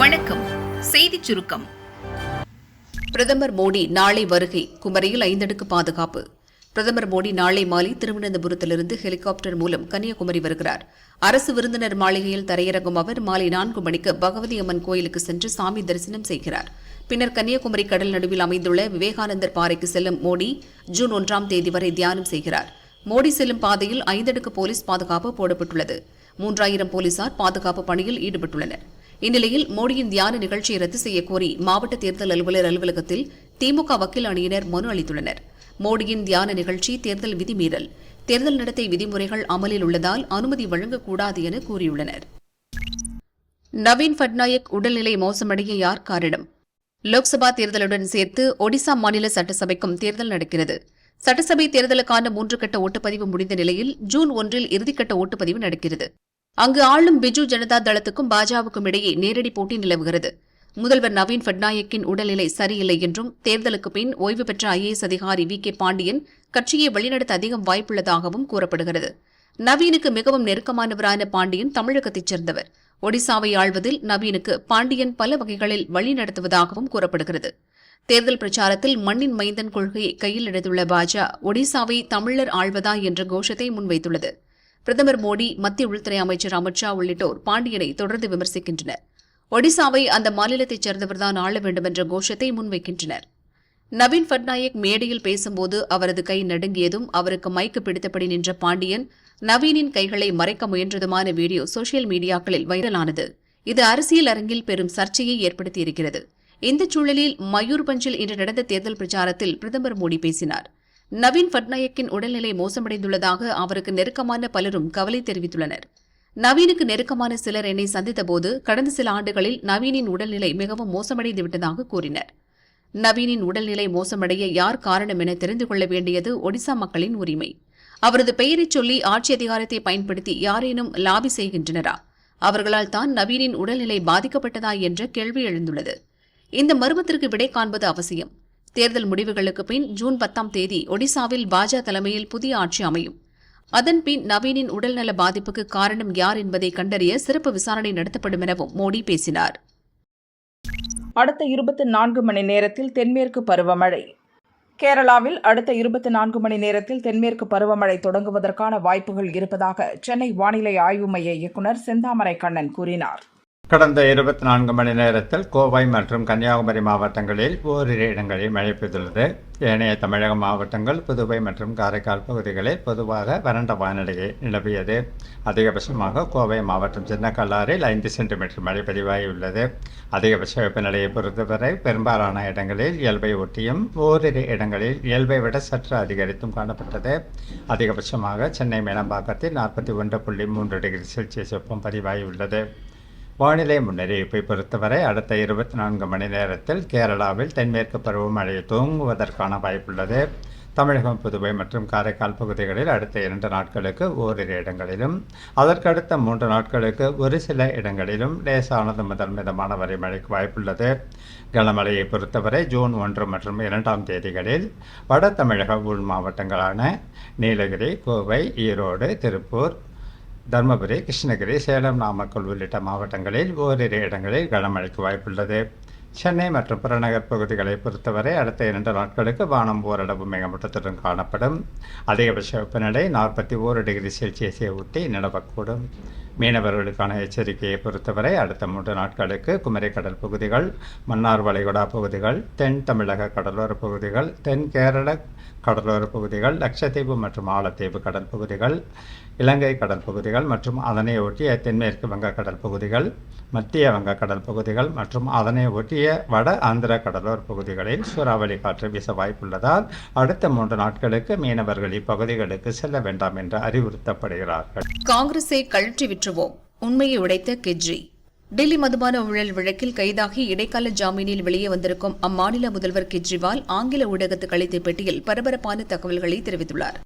வணக்கம். செய்திச் சுருக்கம். பிரதமர் மோடி நாளை வருகை குமரியில் ஐந்தடுக்கு பாதுகாப்பு. பிரதமர் மோடி நாளை மாலை திருவனந்தபுரத்திலிருந்து ஹெலிகாப்டர் மூலம் கன்னியாகுமரி வருகிறார். அரசு விருந்தினர் மாளிகையில் தரையிறங்கும் அவர் மாலை நான்கு மணிக்கு பகவதி அம்மன் கோயிலுக்கு சென்று சாமி தரிசனம் செய்கிறார். பின்னர் கன்னியாகுமரி கடல் நடுவில் அமைந்துள்ள விவேகானந்தர் பாறைக்கு செல்லும் மோடி ஜூன் ஒன்றாம் தேதி வரை தியானம் செய்கிறார். மோடி செல்லும் பாதையில் ஐந்தடுக்கு போலீஸ் பாதுகாப்பு போடப்பட்டுள்ளது. மூன்றாயிரம் போலீசார் பாதுகாப்பு பணியில் ஈடுபட்டுள்ளனர். இந்நிலையில் மோடியின் தியான நிகழ்ச்சியை ரத்து செய்யக்கோரி மாவட்ட தேர்தல் அலுவலர் அலுவலகத்தில் திமுக வக்கீல் அணியினர் மனு அளித்துள்ளனர். மோடியின் தியான நிகழ்ச்சி தேர்தல் விதிமீறல் தேர்தல் நடத்தை விதிமுறைகள் அமலில் உள்ளதால் அனுமதி வழங்கக்கூடாது என கூறியுள்ளனர். நவீன் பட்நாயக் உடல்நிலை மோசமடைய யார் காரணம்? லோக்சபா தேர்தலுடன் சேர்த்து ஒடிசா மாநில சட்டசபைக்கும் தேர்தல் நடக்கிறது. சட்டசபை தேர்தலுக்கான மூன்று கட்ட ஓட்டுப்பதிவு முடிந்த நிலையில் ஜூன் ஒன்றில் இறுதிக்கட்ட ஓட்டுப்பதிவு நடக்கிறது. அங்கு ஆளும் பிஜு ஜனதா தளத்துக்கும் பாஜகவுக்கும் இடையே நேரடி போட்டி நிலவுகிறது. முதல்வர் நவீன் பட்நாயக்கின் உடல்நிலை சரியில்லை என்றும் தேர்தலுக்கு பின் ஓய்வு பெற்ற ஐஏஎஸ் அதிகாரி வி கே பாண்டியன் கட்சியை வழிநடத்த அதிகம் வாய்ப்புள்ளதாகவும் கூறப்படுகிறது. நவீனுக்கு மிகவும் நெருக்கமானவரான பாண்டியன் தமிழகத்தைச் சேர்ந்தவர். ஒடிசாவை ஆள்வதில் நவீனுக்கு பாண்டியன் பல வகைகளில் வழிநடத்துவதாகவும் கூறப்படுகிறது. தேர்தல் பிரச்சாரத்தில் மண்ணின் மைந்தன் கொள்கையை கையில் எடுத்துள்ள பாஜக ஒடிசாவை தமிழர் ஆள்வதா என்ற கோஷத்தை முன்வைத்துள்ளது. பிரதமர் மோடி மத்திய உள்துறை அமைச்சர் அமித்ஷா உள்ளிட்டோர் பாண்டியனை தொடர்ந்து விமர்சிக்கின்றனர். ஒடிசாவை அந்த மாநிலத்தைச் சேர்ந்தவர்தான் ஆள வேண்டும் என்ற கோஷத்தை முன்வைக்கின்றனர். நவீன் பட்நாயக் மேடையில் பேசும்போது அவரது கை நடுங்கியதும் அவருக்கு மைக்கு பிடித்தபடி நின்ற பாண்டியன் நவீனின் கைகளை மறைக்க முயன்றதுமான வீடியோ சோசியல் மீடியாக்களில் வைரலானது. இது அரசியல் அரங்கில் பெரும் சர்ச்சையை ஏற்படுத்தியிருக்கிறது. இந்த சூழலில் மயூர்பஞ்சில் இன்று நடந்த தேர்தல் பிரச்சாரத்தில் பிரதமர் மோடி பேசினார். நவீன் பட்நாயக்கின் உடல்நிலை மோசமடைந்துள்ளதாக அவருக்கு நெருக்கமான பலரும் கவலை தெரிவித்துள்ளனர். நவீனுக்கு நெருக்கமான சிலர் என்னை சந்தித்தபோது கடந்த சில ஆண்டுகளில் நவீனின் உடல்நிலை மிகவும் மோசமடைந்து விட்டதாக கூறினர். நவீனின் உடல்நிலை மோசமடைய யார் காரணம் என தெரிந்து கொள்ள வேண்டியது ஒடிசா மக்களின் உரிமை. அவரது பெயரைச் சொல்லி ஆட்சி அதிகாரத்தை பயன்படுத்தி யாரேனும் லாபி செய்கின்றனரா? அவர்களால் தான் நவீனின் உடல்நிலை பாதிக்கப்பட்டதா என்ற கேள்வி எழுந்துள்ளது. இந்த மர்மத்திற்கு விடை காண்பது அவசியம். தேர்தல் முடிவுகளுக்கு பின் ஜூன் பத்தாம் தேதி ஒடிசாவில் பாஜக தலைமையில் புதிய ஆட்சி அமையும். அதன் பின் நவீனின் உடல்நல பாதிப்புக்கு காரணம் யார் என்பதை கண்டறிய சிறப்பு விசாரணை நடத்தப்படும் எனவும் மோடி பேசினார். அடுத்த இருபத்தி நான்கு மணி நேரத்தில் தென்மேற்கு பருவமழை. கேரளாவில் அடுத்த இருபத்தி நான்கு மணி நேரத்தில் தென்மேற்கு பருவமழை தொடங்குவதற்கான வாய்ப்புகள் இருப்பதாக சென்னை வானிலை ஆய்வு மைய இயக்குநர் செந்தாமரை கண்ணன் கூறினார். கடந்த இருபத்தி நான்கு மணி நேரத்தில் கோவை மற்றும் கன்னியாகுமரி மாவட்டங்களில் ஓரிரு இடங்களில் மழை பெய்துள்ளது. ஏனைய தமிழக மாவட்டங்கள் புதுவை மற்றும் காரைக்கால் பகுதிகளில் பொதுவாக வறண்ட வானிலையை நிலவியது. அதிகபட்சமாக கோவை மாவட்டம் சின்னக்கல்லாறில் ஐந்து சென்டிமீட்டர் மழை பதிவாகியுள்ளது. அதிகபட்ச வெப்பநிலையை பொறுத்தவரை பெரும்பாலான இடங்களில் இயல்பை ஒட்டியும் ஓரிரு இடங்களில் இயல்பை விட சற்று அதிகரித்தும் காணப்பட்டது. அதிகபட்சமாக சென்னை மேலம்பாக்கத்தில் நாற்பத்தி ஒன்று புள்ளி மூன்று டிகிரி செல்சியஸ் வெப்பம் பதிவாகியுள்ளது. வானிலை முன்னறிவிப்பை பொறுத்தவரை அடுத்த இருபத்தி நான்கு மணி நேரத்தில் கேரளாவில் தென்மேற்கு பருவமழை தூங்குவதற்கான வாய்ப்புள்ளது. தமிழகம் புதுவை மற்றும் காரைக்கால் பகுதிகளில் அடுத்த இரண்டு நாட்களுக்கு ஓரிரு இடங்களிலும் அதற்கடுத்த மூன்று நாட்களுக்கு ஒரு சில இடங்களிலும் லேசானது முதல் மிதமான வரை மழைக்கு வாய்ப்புள்ளது. கனமழையை பொறுத்தவரை ஜூன் ஒன்று மற்றும் இரண்டாம் தேதிகளில் வட தமிழக உள் மாவட்டங்களான நீலகிரி கோவை ஈரோடு திருப்பூர் தருமபுரி கிருஷ்ணகிரி சேலம் நாமக்கல் உள்ளிட்ட மாவட்டங்களில் ஓரிரு இடங்களில் கனமழைக்கு வாய்ப்புள்ளது. சென்னை மற்றும் புறநகர் பகுதிகளை பொறுத்தவரை அடுத்த இரண்டு நாட்களுக்கு வானம் ஓரளவு மேகமூட்டத்துடன் காணப்படும். அதிகபட்ச வெப்பநிலை நாற்பத்தி ஓரு டிகிரி செல்சியஸை ஒட்டி நிலவக்கூடும். மீனவர்களுக்கான எச்சரிக்கையை பொறுத்தவரை அடுத்த மூன்று நாட்களுக்கு குமரி கடல் பகுதிகள் மன்னார் வளைகுடா பகுதிகள் தென் தமிழக கடலோர பகுதிகள் தென் கேரள கடலோர பகுதிகள் லட்சத்தீவு மற்றும் ஆலத்தீவு கடல் பகுதிகள் இலங்கை கடல் பகுதிகள் மற்றும் அதனை ஒட்டிய தென்மேற்கு வங்கக்கடல் பகுதிகள் மத்திய வங்கக்கடல் பகுதிகள் மற்றும் அதனை ஒட்டிய வட ஆந்திர கடலோர் பகுதிகளில் சூறாவளி காற்று வீச வாய்ப்புள்ளதால் அடுத்த மூன்று நாட்களுக்கு மீனவர்கள் இப்பகுதிகளுக்கு செல்ல வேண்டாம் என்று அறிவுறுத்தப்படுகிறார்கள். காங்கிரஸை கழற்றி விற்றுவோம் உண்மையை உடைத்த கெஜ்ரி. டெல்லி மதுபான ஊழல் வழக்கில் கைதாகி இடைக்கால ஜாமீனில் வெளியே வந்திருக்கும் அம்மாநில முதல்வர் கெஜ்ரிவால் ஆங்கில ஊடகத்துக்கு அளித்த பேட்டியில் பரபரப்பான தகவல்களை தெரிவித்துள்ளார்.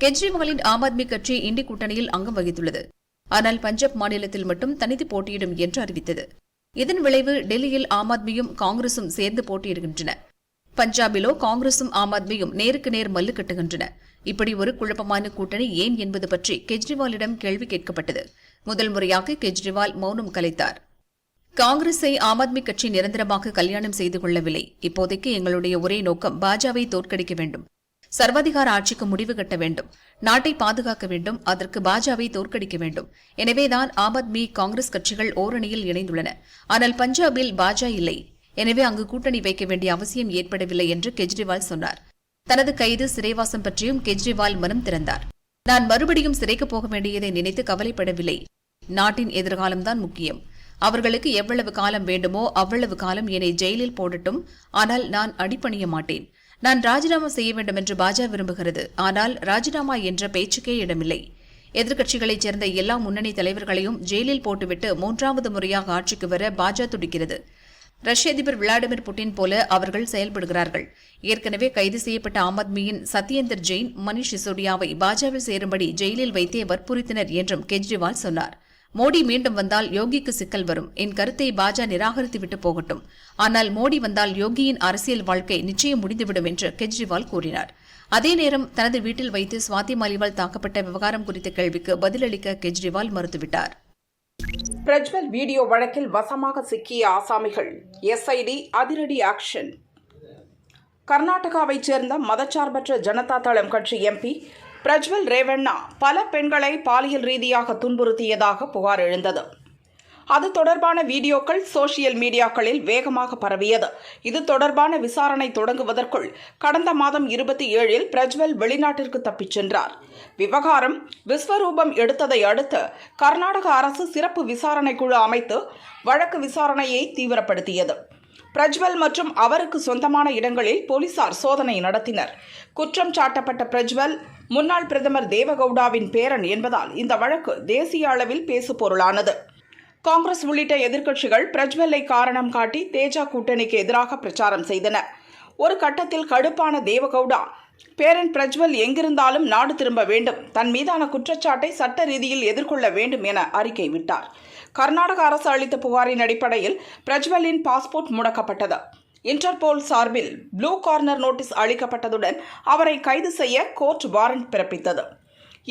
கெஜ்ரிவாலின் ஆம் ஆத்மி கட்சி இந்தி கூட்டணியில் அங்கம் வகித்துள்ளது. ஆனால் பஞ்சாப் மாநிலத்தில் மட்டும் தனித்து போட்டியிடும் என்று அறிவித்தது. இதன் விளைவு டெல்லியில் ஆம் ஆத்மியும் காங்கிரசும் சேர்ந்து போட்டியிடுகின்றன. பஞ்சாபிலோ காங்கிரசும் ஆம் ஆத்மியும் நேருக்கு நேர் மல்லு கட்டுகின்றன. இப்படி ஒரு குழப்பமான கூட்டணி ஏன் என்பது பற்றி கெஜ்ரிவாலிடம் கேள்வி கேட்கப்பட்டது. முதல் முறையாக கெஜ்ரிவால் மௌனம் கலைத்தார். காங்கிரஸை ஆம் ஆத்மி கட்சி நிரந்தரமாக கல்யாணம் செய்து கொள்ளவில்லை. இப்போதைக்கு எங்களுடைய ஒரே நோக்கம் பாஜவை தோற்கடிக்க வேண்டும். சர்வாதிகார ஆட்சிக்கு முடிவு கட்ட வேண்டும். நாட்டை பாதுகாக்க வேண்டும். அதற்கு பாஜாவை தோற்கடிக்க வேண்டும். எனவேதான் ஆம் ஆத்மி காங்கிரஸ் கட்சிகள் ஓரணியில் இணைந்துள்ளன. ஆனால் பஞ்சாபில் பாஜா இல்லை. எனவே அங்கு கூட்டணி வைக்க வேண்டிய அவசியம் ஏற்படவில்லை என்று கெஜ்ரிவால் சொன்னார். தனது கைது சிறைவாசம் பற்றியும் கெஜ்ரிவால் மனம் திறந்தார். நான் மறுபடியும் சிறைக்கு போக வேண்டியதை நினைத்து கவலைப்படவில்லை. நாட்டின் எதிர்காலம்தான் முக்கியம். அவர்களுக்கு எவ்வளவு காலம் வேண்டுமோ அவ்வளவு காலம் என்னை ஜெயிலில் போடட்டும். ஆனால் நான் அடிபணிய மாட்டேன். நான் ராஜினாமா செய்ய வேண்டும் என்று பாஜ விரும்புகிறது. ஆனால் ராஜினாமா என்ற பேச்சுக்கே இடமில்லை. எதிர்க்கட்சிகளைச் சேர்ந்த எல்லா முன்னணி தலைவர்களையும் ஜெயிலில் போட்டுவிட்டு மூன்றாவது முறையாக ஆட்சிக்கு வர பாஜக துடிக்கிறது. ரஷ்ய அதிபர் விளாடிமிர் புட்டின் போல அவர்கள் செயல்படுகிறார்கள். ஏற்கனவே கைது செய்யப்பட்ட ஆம் ஆத்மியின் சத்யேந்தர் ஜெயின் மணிஷ் சிசோடியாவை பாஜகவில் சேரும்படி ஜெயிலில் வைத்தே வற்புறுத்தினர் என்றும் கெஜ்ரிவால் சொன்னார். மோடி மீண்டும் வந்தால் யோகிக்கு சிக்கல் வரும். என் கருத்தை பாஜ நிராகரித்துவிட்டு போகட்டும். ஆனால் மோடி வந்தால் யோகியின் அரசியல் வாழ்க்கை நிச்சயம் முடிந்துவிடும் என்று கெஜ்ரிவால் கூறினார். அதே நேரம் தனது வீட்டில் வைத்து சுவாதி மாலிவால் தாக்கப்பட்ட விவகாரம் குறித்த கேள்விக்கு பதிலளிக்க கெஜ்ரிவால் மறுத்துவிட்டார். பிரஜ்வல் வீடியோ வழக்கில் வசமாக சிக்கிய ஆசாமிகள். எஸ்ஐடி அதிரடி ஆக்ஷன். கர்நாடகாவைச் சேர்ந்த மதச்சார்பற்ற ஜனதா தளம் கட்சி எம்பி பிரஜ்வல் ரேவண்ணா பல பெண்களை பாலியல் ரீதியாக துன்புறுத்தியதாக புகார் எழுந்தது. அது தொடர்பான வீடியோக்கள் சோசியல் மீடியாக்களில் வேகமாக பரவியது. இது தொடர்பான விசாரணை தொடங்குவதற்குள் கடந்த மாதம் இருபத்தி ஏழில் பிரஜ்வல் வெளிநாட்டிற்கு தப்பிச் சென்றார். விவகாரம் விஸ்வரூபம் எடுத்ததை அடுத்து கர்நாடக அரசு சிறப்பு விசாரணை குழு அமைத்து வழக்கு விசாரணையை தீவிரப்படுத்தியது. பிரஜ்வல் மற்றும் அவருக்கு சொந்தமான இடங்களில் போலீசார் சோதனை நடத்தினர். குற்றம் சாட்டப்பட்ட பிரஜ்வல் முன்னாள் பிரதமர் தேவகவுடாவின் பேரன் என்பதால் இந்த வழக்கு தேசிய அளவில் பேசுபொருளானது. காங்கிரஸ் உள்ளிட்ட எதிர்க்கட்சிகள் பிரஜ்வல்லை காரணம் காட்டி தேஜா கூட்டணிக்கு எதிராக பிரச்சாரம் செய்தன. ஒரு கட்டத்தில் கடுப்பான தேவகவுடா பேரன் பிரஜ்வல் எங்கிருந்தாலும் நாடு திரும்ப வேண்டும் தன் மீதான குற்றச்சாட்டை சட்ட ரீதியில் எதிர்கொள்ள வேண்டும் என அறிக்கை விட்டார். கர்நாடக அரசு அளித்த புகாரின் அடிப்படையில் பிரஜ்வலின் பாஸ்போர்ட் முடக்கப்பட்டது. இன்டர்போல் சார்பில் ப்ளூ கார்னர் நோட்டீஸ் அளிக்கப்பட்டதுடன் அவரை கைது செய்ய கோர்ட் வாரண்ட் பிறப்பித்தது.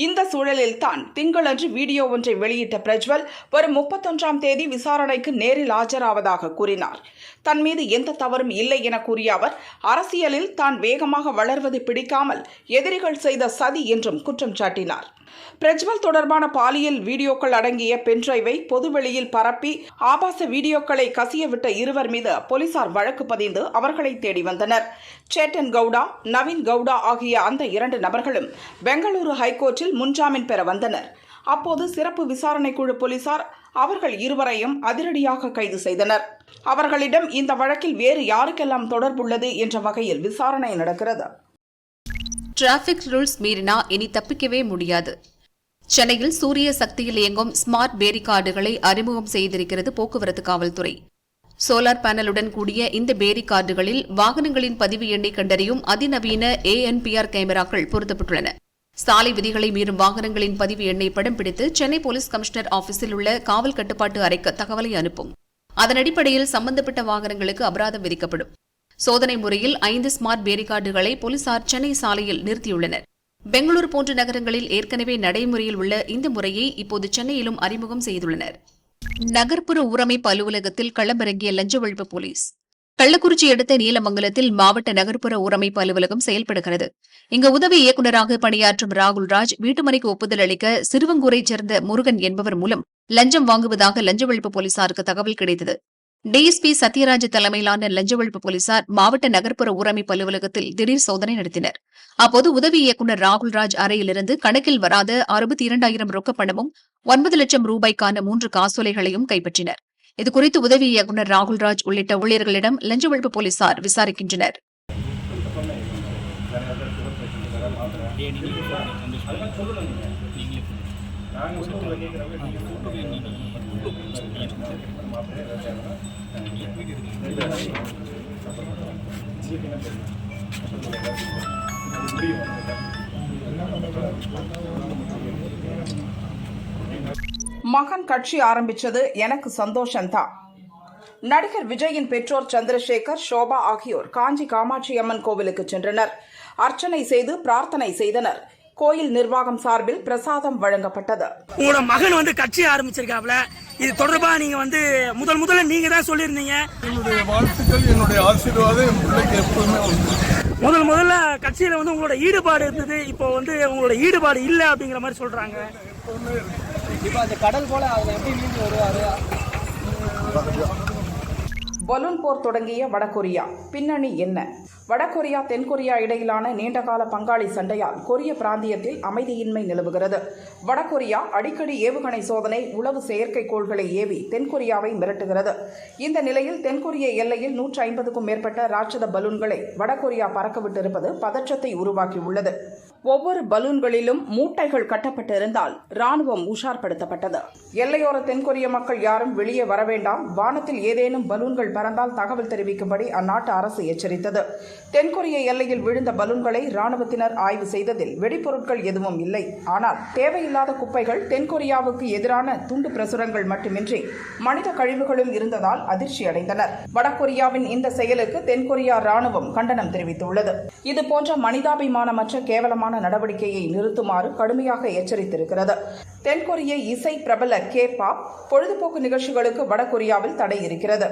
இந்த சூழலில் தான் திங்களன்று வீடியோ ஒன்றை வெளியிட்ட பிரஜ்வல் வரும் முப்பத்தொன்றாம் தேதி விசாரணைக்கு நேரில் ஆஜராவதாக கூறினார். தன் மீது எந்த தவறும் இல்லை என கூறிய அவர் அரசியலில் தான் வேகமாக வளர்வது பிடிக்காமல் எதிரிகள் செய்த சதி என்றும் குற்றம் சாட்டினார். பிரஜ்வல் தொடர்பான பாலியல் வீடியோக்கள் அடங்கிய பென்டிரைவை பொதுவெளியில் பரப்பி ஆபாச வீடியோக்களை கசியவிட்ட இருவர் மீது போலீசார் வழக்கு பதிந்து அவர்களை தேடி வந்தனர். சேட்டன் கவுடா நவீன் கவுடா ஆகிய அந்த இரண்டு நபர்களும் பெங்களூரு ஹைகோர்ட்டில் முன்ஜாமீன் பெற வந்தனர். அப்போது சிறப்பு விசாரணை குழு போலீசார் அவர்கள் இருவரையும் அதிரடியாக கைது செய்தனர். அவர்களிடம் இந்த வழக்கில் வேறு யாருக்கெல்லாம் தொடர்புள்ளது என்ற வகையில் விசாரணை நடக்கிறது. டிராபிக் ரூல்ஸ் மீறினா இனி தப்பிக்கவே முடியாது. சென்னையில் சூரிய சக்தியில் இயங்கும் ஸ்மார்ட் பேரிகார்டுகளை அறிமுகம் செய்திருக்கிறது போக்குவரத்து காவல்துறை. சோலார் பேனலுடன் கூடிய இந்த பேரி கார்டுகளில் வாகனங்களின் பதிவு எண்ணை கண்டறியும் அதிநவீன ஏஎன்பிஆர் கேமராக்கள் பொருத்தப்பட்டுள்ளன. சாலை விதிகளை மீறும் வாகனங்களின் பதிவு எண்ணை படம் பிடித்து சென்னை போலீஸ் கமிஷனர் ஆபீஸில் உள்ள காவல் கட்டுப்பாட்டு அறைக்கு தகவலை அனுப்பும். அதன் அடிப்படையில் சம்பந்தப்பட்ட வாகனங்களுக்கு அபராதம் விதிக்கப்படும். சோதனை முறையில் ஐந்து ஸ்மார்ட் பேரிகார்டுகளை போலீசார் சென்னை சாலையில் நிறுத்தியுள்ளனர். பெங்களூரு போன்ற நகரங்களில் ஏற்கனவே நடைமுறையில் உள்ள இந்த முறையை இப்போது சென்னையிலும் அறிமுகம் செய்துள்ளனர். நகர்ப்புற ஊரமைப்பு அலுவலகத்தில் களமிறங்கிய லஞ்ச ஒழிப்பு போலீஸ் கள்ளக்குறிச்சி அடுத்த நீலமங்கலத்தில் மாவட்ட நகர்ப்புற ஊரமைப்பு அலுவலகம் செயல்படுகிறது. இங்கு உதவி இயக்குநராக பணியாற்றும் ராகுல் ராஜ் வீட்டுமனைக்கு ஒப்புதல் அளிக்க சிறுவங்கூரைச் சேர்ந்த முருகன் என்பவர் மூலம் லஞ்சம் வாங்குவதாக லஞ்ச ஒழிப்பு போலீசாருக்கு தகவல் கிடைத்தது. டிஎஸ்பி சத்யராஜ் தலைமையிலான லஞ்ச ஒழிப்பு போலீசார் மாவட்ட நகர்ப்புற ஊரமைப்பு அலுவலகத்தில் திடீர் சோதனை நடத்தினர். அப்போது உதவி இயக்குநர் ராகுல்ராஜ் அறையிலிருந்து கணக்கில் வராத அறுபத்தி இரண்டாயிரம் ரொக்க பணமும் ஒன்பது லட்சம் ரூபாய்க்கான மூன்று காசோலைகளையும் கைப்பற்றினர். இதுகுறித்து உதவி இயக்குநர் ராகுல்ராஜ் உள்ளிட்ட ஊழியர்களிடம் லஞ்ச ஒழிப்பு போலீசார் விசாரிக்கின்றனர். மகன் கட்சி ஆரம்பிச்சது எனக்கு சந்தோஷம்தான் நடிகர் விஜயின் பெற்றோர் சந்திரசேகர் ஷோபா ஆகியோர் காஞ்சி காமாட்சி அம்மன் கோவிலுக்கு சென்றனர். அர்ச்சனை செய்து பிரார்த்தனை செய்தனர். கோயில் நிர்வாகம் சார்பில் பிரசாதம் வழங்கப்பட்டது. உங்களோட மகன் வந்து கட்சி ஆரம்பிச்சிருக்காப்ல. இது தொடர்பா நீங்க வந்து முதல் முதல்ல நீங்க தான் சொல்லியிருந்தீங்க. என்னுடைய வாழ்த்துக்கள் என்னுடைய ஆசீர்வாதம் என் பிள்ளைக்கு எப்பவுமே முதல் முதல்ல கட்சியில வந்து உங்களோட ஈடுபாடு இருந்தது. இப்போ வந்து உங்களோட ஈடுபாடு இல்ல அப்படிங்கிற மாதிரி சொல்றாங்க. பலூன் போர் தொடங்கிய வடகொரியா பின்னணி என்ன? வடகொரியா தென்கொரியா இடையிலான நீண்டகால பங்காளி சண்டையால் கொரிய பிராந்தியத்தில் அமைதியின்மை நிலவுகிறது. வடகொரியா அடிக்கடி ஏவுகணை சோதனை உளவு செயற்கைக்கோள்களை ஏவி தென்கொரியாவை மிரட்டுகிறது. இந்த நிலையில் தென்கொரிய எல்லையில் நூற்றி ஐம்பதுக்கும் மேற்பட்ட ராட்சத பலூன்களை வடகொரியா பறக்கவிட்டிருப்பது பதற்றத்தை உருவாக்கியுள்ளது. ஒவ்வொரு பலூன்களிலும் மூட்டைகள் கட்டப்பட்டிருந்தால் ராணுவம் உஷார்படுத்தப்பட்டது. எல்லையோர தென்கொரிய மக்கள் யாரும் வெளியே வர வேண்டாம் வானத்தில் ஏதேனும் பலூன்கள் பறந்தால் தகவல் தெரிவிக்கும்படி அந்நாட்டு அரசு எச்சரித்தது. தென்கொரிய எல்லையில் விழுந்த பலூன்களை ராணுவத்தினர் ஆய்வு செய்ததில் வெடிப்பொருட்கள் எதுவும் இல்லை. ஆனால் தேவையில்லாத குப்பைகள் தென்கொரியாவுக்கு எதிரான துண்டு பிரசுரங்கள் மட்டுமின்றி மனித கழிவுகளும் இருந்ததால் அதிர்ச்சி அடைந்தனர் வடகொரியாவின் இந்த செயலுக்கு தென்கொரியா ராணுவம் கண்டனம் தெரிவித்துள்ளது. இதுபோன்ற மனிதாபிமானமற்ற கேவலமான நடவடிக்கையை நிறுத்துமாறு கடுமையாக எச்சரித்திருக்கிறது. தென்கொரிய இசை பிரபல கே பாப் பொழுதுபோக்கு நிகழ்ச்சிகளுக்கு வடகொரியாவில் தடை இருக்கிறது.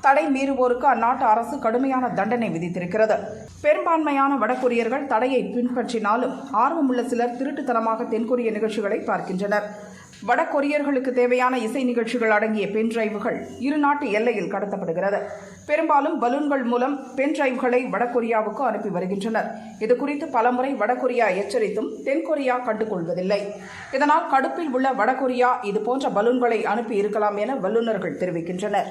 தடை மீறுவோருக்கு அந்நாட்டு அரசு கடுமையான தண்டனை விதித்திருக்கிறது. பெரும்பான்மையான வடகொரியர்கள் தடையை பின்பற்றினாலும் ஆர்வமுள்ள சிலர் திருட்டுத்தனமாக தென்கொரிய நிகழ்ச்சிகளை பார்க்கின்றனர். வடகொரியர்களுக்கு தேவையான இசை நிகழ்ச்சிகள் அடங்கிய பென்டிரைவுகள் இரு நாட்டு எல்லையில் கடத்தப்படுகிறது. பெரும்பாலும் பலூன்கள் மூலம் பென் டிரைவ்களை வடகொரியாவுக்கு அனுப்பி வருகின்றனர். இது குறித்து பலமுறை வடகொரியா எச்சரித்தும் தென்கொரியா கண்டுகொள்வதில்லை. இதனால் கடுப்பில் உள்ள வடகொரியா இதுபோன்ற பலூன்களை அனுப்பி இருக்கலாம் என வல்லுநர்கள் தெரிவிக்கின்றனர்.